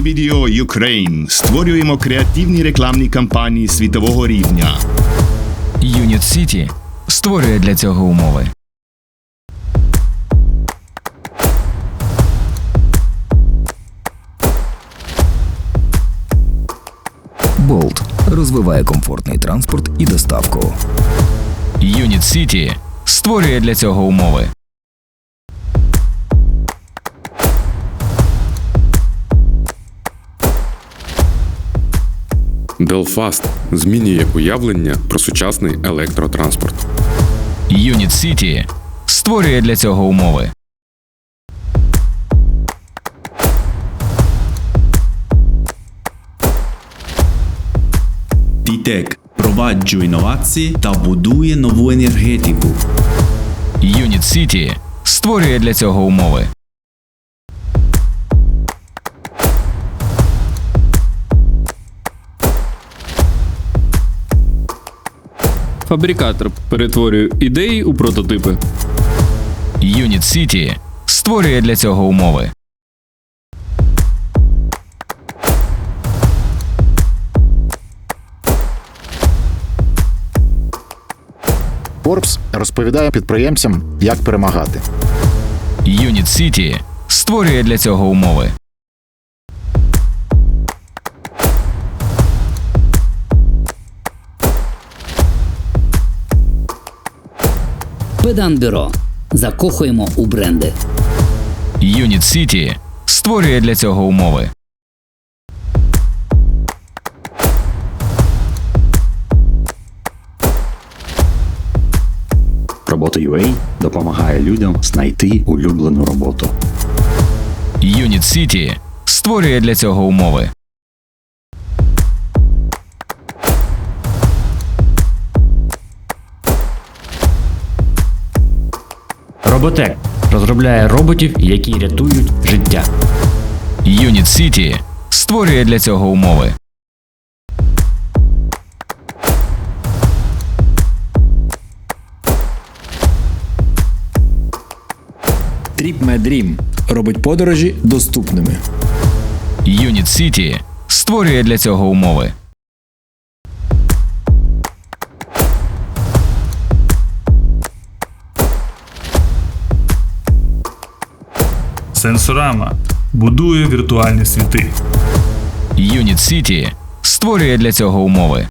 BBDO Ukraine створюємо креативні рекламні кампанії світового рівня. Юніт Сіті створює для цього умови. Болт розвиває комфортний транспорт і доставку. Юніт Сіті створює для цього умови. Делфаст змінює уявлення про сучасний електротранспорт. Юніт Сіті створює для цього умови. Тітек впроваджує інновації та будує нову енергетику. Юніт Сіті створює для цього умови. Фабрикатор перетворює ідеї у прототипи. Юніт Сіті створює для цього умови. Forbes розповідає підприємцям, як перемагати. Юніт Сіті створює для цього умови. Педан Бюро. Закохуємо у бренди. Юніт Сіті створює для цього умови. Робота UA допомагає людям знайти улюблену роботу. Юніт Сіті створює для цього умови. Роботек розробляє роботів, які рятують життя. Юніт Сіті створює для цього умови. TripMyDream робить подорожі доступними. Юніт Сіті створює для цього умови. Сенсорама будує віртуальні світи. Юніт Сіті створює для цього умови.